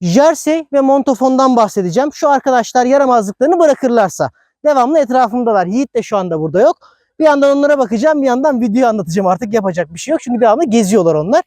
Jersey ve Montofon'dan bahsedeceğim. Şu arkadaşlar yaramazlıklarını bırakırlarsa. Devamlı etrafımdalar. Yiğit de şu anda burada yok. Bir yandan onlara bakacağım, bir yandan video anlatacağım artık yapacak bir şey yok. Çünkü devamlı geziyorlar onlar.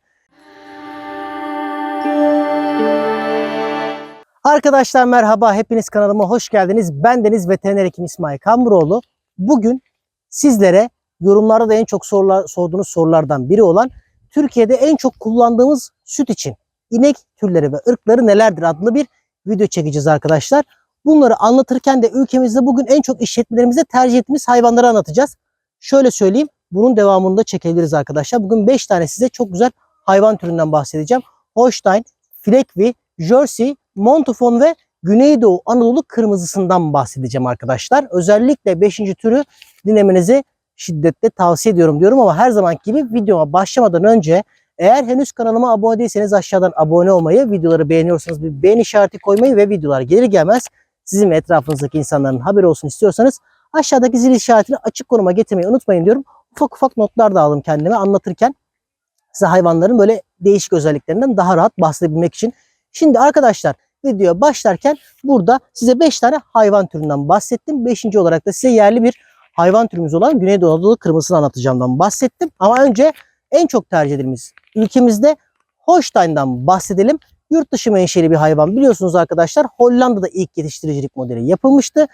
Arkadaşlar merhaba, hepiniz kanalıma hoş geldiniz. Ben Deniz Veteriner Hekim İsmail Kamburoğlu. Bugün sizlere yorumlarda da en çok sorular, sorduğunuz sorulardan biri olan Türkiye'de en çok kullandığımız süt için inek türleri ve ırkları nelerdir adlı bir video çekeceğiz arkadaşlar. Bunları anlatırken de ülkemizde bugün en çok işletmelerimizde tercih ettiğimiz hayvanları anlatacağız. Şöyle söyleyeyim, bunun devamını da çekebiliriz arkadaşlar. Bugün 5 tane size çok güzel hayvan türünden bahsedeceğim. Holstein, Fleckvi, Jersey, Montafon ve Güneydoğu Anadolu kırmızısından bahsedeceğim arkadaşlar. Özellikle 5. türü dinlemenizi şiddetle tavsiye ediyorum diyorum ama her zamanki gibi videoma başlamadan önce eğer henüz kanalıma abone değilseniz aşağıdan abone olmayı, videoları beğeniyorsanız bir beğen işareti koymayı ve videolar gelir gelmez sizin ve etrafınızdaki insanların haberi olsun istiyorsanız aşağıdaki zil işaretini açık konuma getirmeyi unutmayın diyorum. Ufak ufak notlar da aldım kendime anlatırken size hayvanların böyle değişik özelliklerinden daha rahat bahsedebilmek için. Şimdi arkadaşlar videoya başlarken burada size 5 tane hayvan türünden bahsettim. 5. olarak da size yerli bir hayvan türümüz olan Güneydoğu Anadolu kırmızısını anlatacağımdan bahsettim. Ama önce en çok tercih edildiğimiz ülkemizde Holstein'dan bahsedelim. Yurt dışı menşeli bir hayvan biliyorsunuz arkadaşlar. Hollanda'da ilk yetiştiricilik modeli yapılmıştı.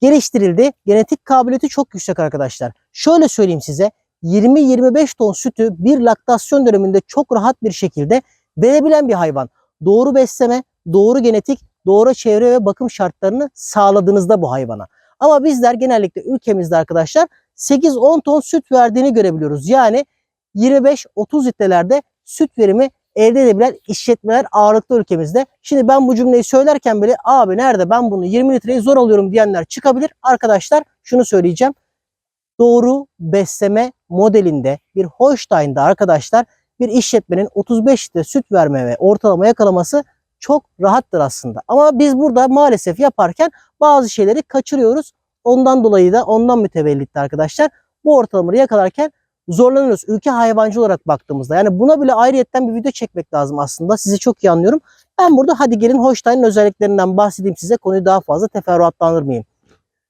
Geliştirildi. Genetik kabiliyeti çok yüksek arkadaşlar. Şöyle söyleyeyim size. 20-25 ton sütü bir laktasyon döneminde çok rahat bir şekilde verebilen bir hayvan. Doğru besleme, doğru genetik, doğru çevre ve bakım şartlarını sağladığınızda bu hayvana. Ama bizler genellikle ülkemizde arkadaşlar 8-10 ton süt verdiğini görebiliyoruz. Yani 25-30 litrelerde süt verimi elde edebilen işletmeler ağırlıklı ülkemizde. Şimdi ben bu cümleyi söylerken bile abi nerede ben bunu 20 litreyi zor alıyorum diyenler çıkabilir. Arkadaşlar şunu söyleyeceğim. Doğru besleme modelinde bir Holstein'da arkadaşlar bir işletmenin 35 litre süt verme ve ortalama yakalaması çok rahattır aslında. Ama biz burada maalesef yaparken bazı şeyleri kaçırıyoruz. Ondan dolayı da ondan mütevellitti arkadaşlar. Bu ortalamayı yakalarken zorlanıyoruz. Ülke hayvancı olarak baktığımızda. Yani buna bile ayrıyetten bir video çekmek lazım aslında. Sizi çok iyi anlıyorum. Ben burada hadi gelin Holstein'in özelliklerinden bahsedeyim size. Konuyu daha fazla teferruatlandırmayayım.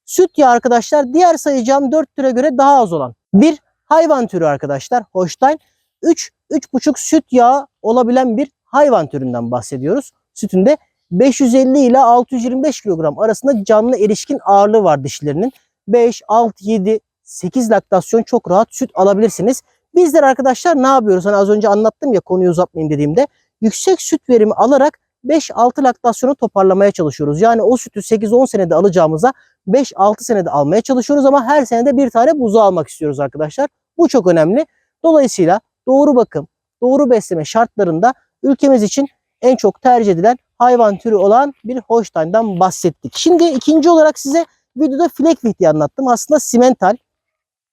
Süt yağı arkadaşlar diğer sayacağım 4 türe göre daha az olan bir hayvan türü arkadaşlar. Holstein 3 3,5 süt yağı olabilen bir hayvan türünden bahsediyoruz. Sütünde 550 ile 625 kilogram arasında canlı erişkin ağırlığı var dişlerinin. 5, 6, 7, 8 laktasyon çok rahat süt alabilirsiniz. Bizler arkadaşlar ne yapıyoruz? Hani az önce anlattım ya konuyu uzatmayayım dediğimde. Yüksek süt verimi alarak 5-6 laktasyonu toparlamaya çalışıyoruz. Yani o sütü 8-10 senede alacağımıza 5-6 senede almaya çalışıyoruz ama her senede bir tane buzu almak istiyoruz arkadaşlar. Bu çok önemli. Dolayısıyla doğru bakım, doğru besleme şartlarında ülkemiz için en çok tercih edilen hayvan türü olan bir Holstein'dan bahsettik. Şimdi ikinci olarak size videoda Fleckwick diye anlattım. Aslında simental.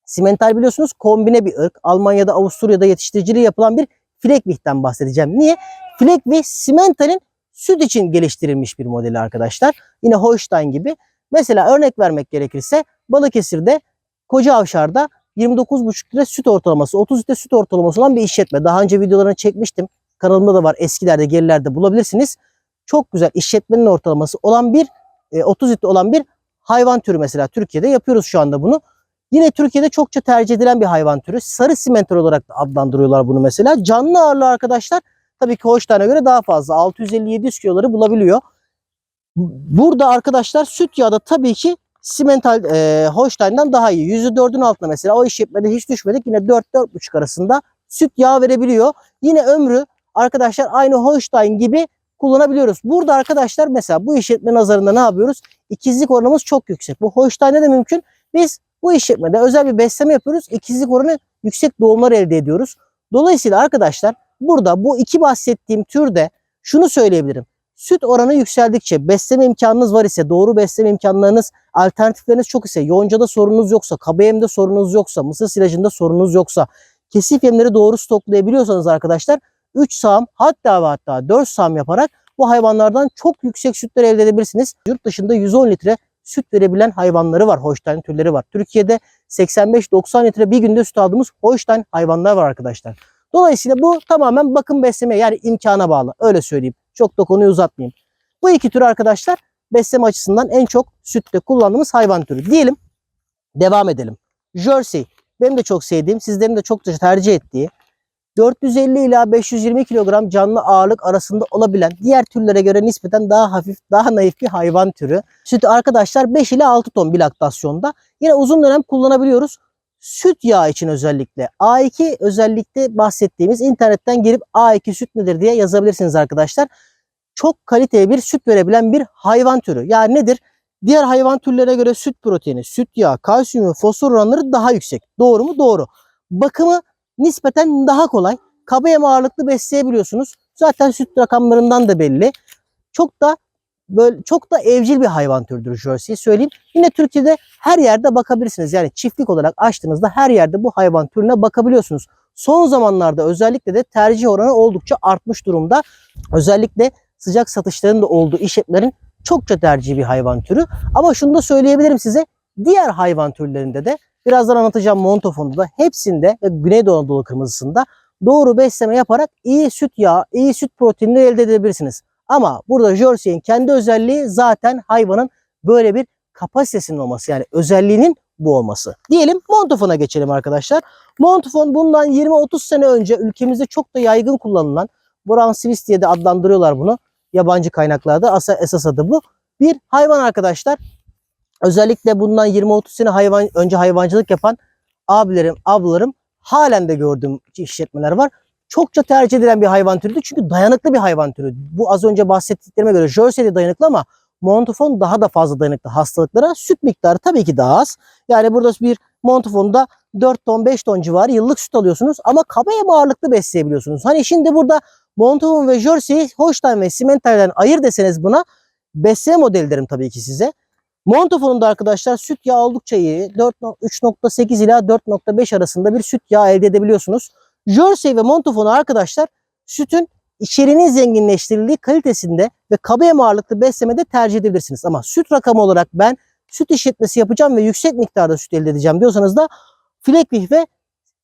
Simental biliyorsunuz kombine bir ırk. Almanya'da, Avusturya'da yetiştiriciliği yapılan bir Fleckwick'ten bahsedeceğim. Niye? Fleckwick simentalin süt için geliştirilmiş bir modeli arkadaşlar. Yine Holstein gibi. Mesela örnek vermek gerekirse Balıkesir'de Koca Avşar'da 29,5 litre süt ortalaması, 30 litre süt ortalaması olan bir işletme. Daha önce videolarını çekmiştim. Kanalımda da var. Eskilerde, gerilerde bulabilirsiniz. Çok güzel işletmenin ortalaması olan bir, e, 30 litre olan bir hayvan türü mesela Türkiye'de yapıyoruz şu anda bunu. Yine Türkiye'de çokça tercih edilen bir hayvan türü. Sarı simental olarak da adlandırıyorlar bunu mesela. Canlı ağırlığı arkadaşlar tabii ki Holstein'e göre daha fazla. 650-700 kiloları bulabiliyor. Burada arkadaşlar süt yağı da tabii ki simental e, Holstein'dan daha iyi. %4'ün altında mesela o işletmede hiç düşmedik. Yine 4-4,5 arasında süt yağı verebiliyor. Yine ömrü arkadaşlar aynı Holstein gibi kullanabiliyoruz. Burada arkadaşlar mesela bu işletme nazarında ne yapıyoruz? İkizlik oranımız çok yüksek. Bu Holstein'de de mümkün. Biz bu işletmede özel bir besleme yapıyoruz. İkizlik oranı yüksek doğumlar elde ediyoruz. Dolayısıyla arkadaşlar burada bu iki bahsettiğim türde şunu söyleyebilirim. Süt oranı yükseldikçe besleme imkanınız var ise, doğru besleme imkanlarınız, alternatifleriniz çok ise, yoncada sorununuz yoksa, kaba yemde sorunuz yoksa, mısır silajında sorunuz yoksa, kesif yemleri doğru stoklayabiliyorsanız arkadaşlar 3 sağım hatta ve hatta 4 sağım yaparak bu hayvanlardan çok yüksek sütler elde edebilirsiniz. Yurt dışında 110 litre süt verebilen hayvanları var. Holstein türleri var. Türkiye'de 85-90 litre bir günde süt aldığımız Holstein hayvanlar var arkadaşlar. Dolayısıyla bu tamamen bakım besleme yani imkana bağlı. Öyle söyleyeyim. Çok da konuyu uzatmayayım. Bu iki tür arkadaşlar besleme açısından en çok sütte kullandığımız hayvan türü. Diyelim devam edelim. Jersey benim de çok sevdiğim, sizlerin de çok tercih ettiği 450 ila 520 kilogram canlı ağırlık arasında olabilen diğer türlere göre nispeten daha hafif, daha naif bir hayvan türü. Sütü arkadaşlar 5 ila 6 ton bir laktasyonda. Yine uzun dönem kullanabiliyoruz. Süt yağı için özellikle A2 özellikle bahsettiğimiz internetten girip A2 süt nedir diye yazabilirsiniz arkadaşlar. Çok kaliteli bir süt verebilen bir hayvan türü. Yani nedir? Diğer hayvan türlerine göre süt proteini, süt yağı, kalsiyum ve fosfor oranları daha yüksek. Doğru mu? Doğru. Bakımı nispeten daha kolay. Kaba yem ağırlıklı besleyebiliyorsunuz. Zaten süt rakamlarından da belli. Çok da böyle çok da evcil bir hayvan türüdür Jersey'yi söyleyeyim. Yine Türkiye'de her yerde bakabilirsiniz. Yani çiftlik olarak açtığınızda her yerde bu hayvan türüne bakabiliyorsunuz. Son zamanlarda özellikle de tercih oranı oldukça artmış durumda. Özellikle sıcak satışların da olduğu işletmelerin çokça tercihi bir hayvan türü. Ama şunu da söyleyebilirim size. Diğer hayvan türlerinde de birazdan anlatacağım Montofon'da da hepsinde ve Güneydoğu Anadolu kırmızısında doğru besleme yaparak iyi süt yağı, iyi süt proteinini elde edebilirsiniz. Ama burada Jersey'in kendi özelliği zaten hayvanın böyle bir kapasitesinin olması. Yani özelliğinin bu olması. Diyelim Montofon'a geçelim arkadaşlar. Montofon bundan 20-30 sene önce ülkemizde çok da yaygın kullanılan Brown Swiss diye de adlandırıyorlar bunu. Yabancı kaynaklarda asa, esas adı bu. Bir hayvan arkadaşlar. Özellikle bundan 20-30 sene hayvan önce hayvancılık yapan abilerim, ablalarım halen de gördüğüm işletmeler var. Çokça tercih edilen bir hayvan türüdür. Çünkü dayanıklı bir hayvan türü. Bu az önce bahsettiklerime göre Jersey de dayanıklı ama Montafon daha da fazla dayanıklı hastalıklara. Süt miktarı tabii ki daha az. Yani burada bir Montafon'da 4 ton 5 ton civarı yıllık süt alıyorsunuz ama kaba yem ağırlıklı besleyebiliyorsunuz. Hani şimdi burada Montafon ve Jersey'i Holstein ve Simmental'den ayır deseniz buna besleme modeli derim tabii ki size. Montafon'un da arkadaşlar süt yağı oldukça iyi. 4 3.8 ila 4.5 arasında bir süt yağı elde edebiliyorsunuz. Jersey ve Montafon'u arkadaşlar sütün içeriğinin zenginleştirildiği kalitesinde ve yem ağırlıklı beslemede tercih edebilirsiniz. Ama süt rakamı olarak ben süt işletmesi yapacağım ve yüksek miktarda süt elde edeceğim diyorsanız da Flekvih ve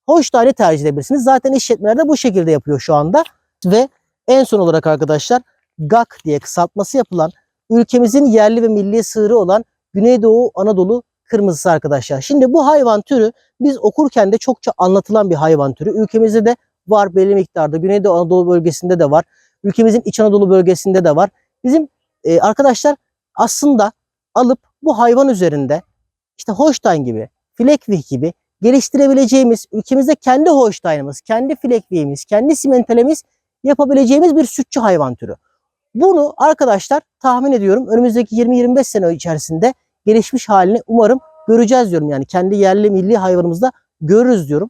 Holstein'i tercih edebilirsiniz. Zaten işletmeler de bu şekilde yapıyor şu anda. Ve en son olarak arkadaşlar GAK diye kısaltması yapılan ülkemizin yerli ve milli sığırı olan Güneydoğu Anadolu kırmızısı arkadaşlar. Şimdi bu hayvan türü biz okurken de çokça anlatılan bir hayvan türü. Ülkemizde de var belli miktarda. Güneydoğu Anadolu bölgesinde de var. Ülkemizin İç Anadolu bölgesinde de var. Bizim e, arkadaşlar aslında alıp bu hayvan üzerinde işte Holstein gibi, Flekvih gibi geliştirebileceğimiz, ülkemizde kendi Holstein'ımız, kendi Flekvih'imiz, kendi simentalemiz yapabileceğimiz bir sütçü hayvan türü. Bunu arkadaşlar tahmin ediyorum önümüzdeki 20-25 sene içerisinde gelişmiş halini umarım göreceğiz diyorum. Yani kendi yerli milli hayvanımızda görürüz diyorum.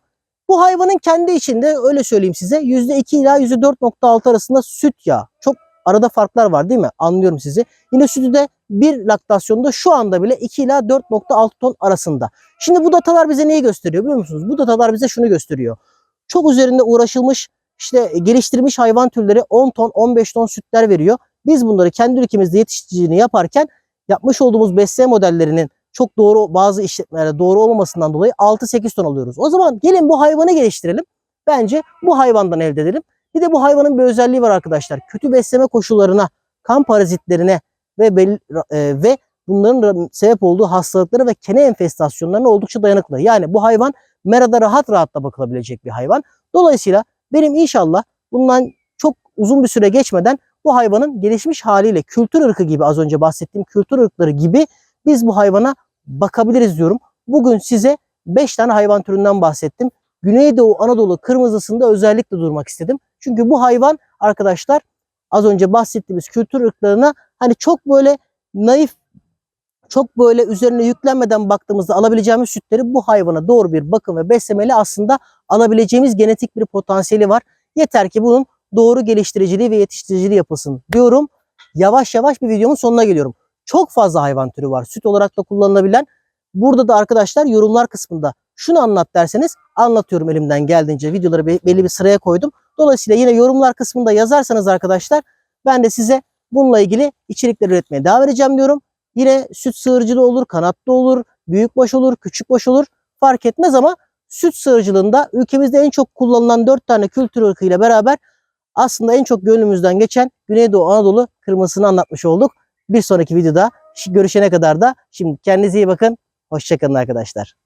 Bu hayvanın kendi içinde öyle söyleyeyim size %2 ila %4.6 arasında süt yağı. Çok arada farklar var değil mi? Anlıyorum sizi. Yine sütü de bir laktasyonda şu anda bile 2 ila 4.6 ton arasında. Şimdi bu datalar bize neyi gösteriyor biliyor musunuz? Bu datalar bize şunu gösteriyor. Çok üzerinde uğraşılmış işte geliştirilmiş hayvan türleri 10 ton 15 ton sütler veriyor. Biz bunları kendi ülkemizde yetiştiriciliğini yaparken yapmış olduğumuz besleme modellerinin çok doğru bazı işletmelerde doğru olmamasından dolayı 6-8 ton alıyoruz. O zaman gelin bu hayvanı geliştirelim. Bence bu hayvandan elde edelim. Bir de bu hayvanın bir özelliği var arkadaşlar. Kötü besleme koşullarına, kan parazitlerine ve belli, e, ve bunların sebep olduğu hastalıklara ve kene enfestasyonlarına oldukça dayanıklı. Yani bu hayvan merada rahat rahat da bakılabilecek bir hayvan. Dolayısıyla benim inşallah bundan çok uzun bir süre geçmeden bu hayvanın gelişmiş haliyle kültür ırkı gibi az önce bahsettiğim kültür ırkları gibi biz bu hayvana bakabiliriz diyorum. Bugün size 5 tane hayvan türünden bahsettim. Güneydoğu Anadolu kırmızısında özellikle durmak istedim. Çünkü bu hayvan arkadaşlar az önce bahsettiğimiz kültür ırklarına hani çok böyle naif çok böyle üzerine yüklenmeden baktığımızda alabileceğimiz sütleri bu hayvana doğru bir bakım ve beslemeli aslında alabileceğimiz genetik bir potansiyeli var. Yeter ki bunun doğru geliştiriciliği ve yetiştiriciliği yapılsın diyorum. Yavaş yavaş bir videomun sonuna geliyorum. Çok fazla hayvan türü var. Süt olarak da kullanılabilen. Burada da arkadaşlar yorumlar kısmında şunu anlat derseniz anlatıyorum elimden geldiğince. Videoları belli bir sıraya koydum. Dolayısıyla yine yorumlar kısmında yazarsanız arkadaşlar ben de size bununla ilgili içerikler üretmeye devam edeceğim diyorum. Yine süt sığırcılığı olur, kanatlı olur, büyükbaş olur, küçükbaş olur fark etmez ama süt sığırcılığında ülkemizde en çok kullanılan 4 tane kültür ırkıyla beraber aslında en çok gönlümüzden geçen Güneydoğu Anadolu kırmızısını anlatmış olduk. Bir sonraki videoda görüşene kadar da şimdi kendinize iyi bakın. Hoşçakalın arkadaşlar.